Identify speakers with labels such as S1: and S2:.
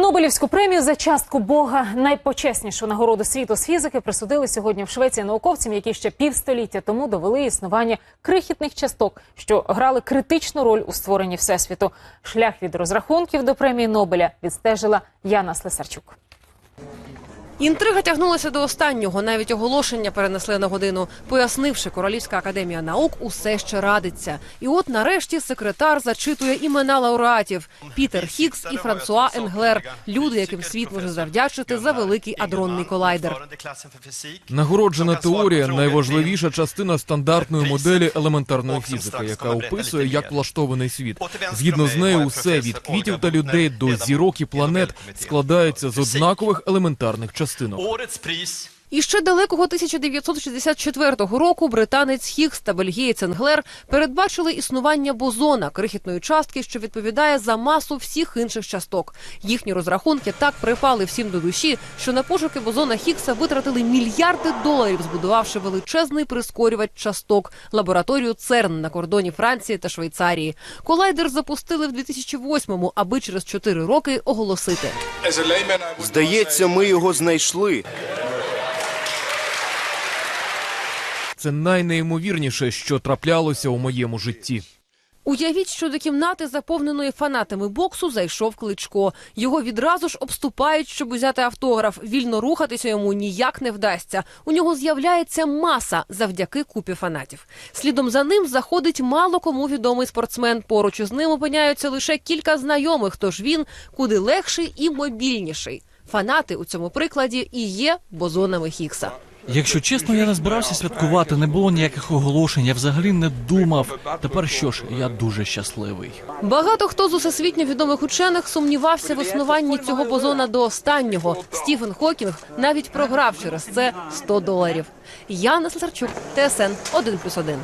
S1: Нобелівську премію за частку Бога, найпочеснішу нагороду світу з фізики, присудили сьогодні в Швеції науковцям, які ще півстоліття тому довели існування крихітних часток, що грали критичну роль у створенні всесвіту. Шлях від розрахунків до премії Нобеля відстежила Яна Слесарчук.
S2: Інтрига тягнулася до останнього. Навіть оголошення перенесли на годину, пояснивши, Королівська академія наук усе ще радиться. І от нарешті секретар зачитує імена лауреатів: Пітер Хікс і Франсуа Енглер, люди, яким світ може завдячити за великий адронний колайдер.
S3: Нагороджена теорія найважливіша частина стандартної моделі елементарної фізики, яка описує, як влаштований світ. Згідно з нею, усе від квітів та людей до зірок і планет складається з однакових елементарних частинок.
S4: Årets pris
S2: І ще далекого 1964 року британець Хіггс та бельгієць Енглер передбачили існування бозона крихітної частки, що відповідає за масу всіх інших часток. Їхні розрахунки так припали всім до душі, що на пошуки бозона Хіггса витратили мільярди доларів, збудувавши величезний прискорювач часток лабораторію ЦЕРН на кордоні Франції та Швейцарії. Колайдер запустили в 2008-му, аби через 4 роки оголосити.
S5: Здається, ми його знайшли.
S3: Це найнеймовірніше, що траплялося у моєму житті.
S2: Уявіть, що до кімнати, заповненої фанатами боксу, зайшов кличко. Його відразу ж обступають, щоб узяти автограф. Вільно рухатися йому ніяк не вдасться. У нього з'являється маса завдяки купі фанатів. Слідом за ним заходить мало кому відомий спортсмен. Поруч із ним опиняються лише кілька знайомих, тож він куди легший і мобільніший. Фанати у цьому прикладі і є бозонами Хіггса.
S6: Якщо чесно, я не збирався святкувати, не було ніяких оголошень, я взагалі не думав. Тепер що ж, я дуже щасливий.
S2: Багато хто з усесвітньо відомих учених сумнівався в існуванні цього бозона до останнього. Стівен Хокінг навіть програв через це 100 доларів. Яна Слесарчук, ТСН 1+,1.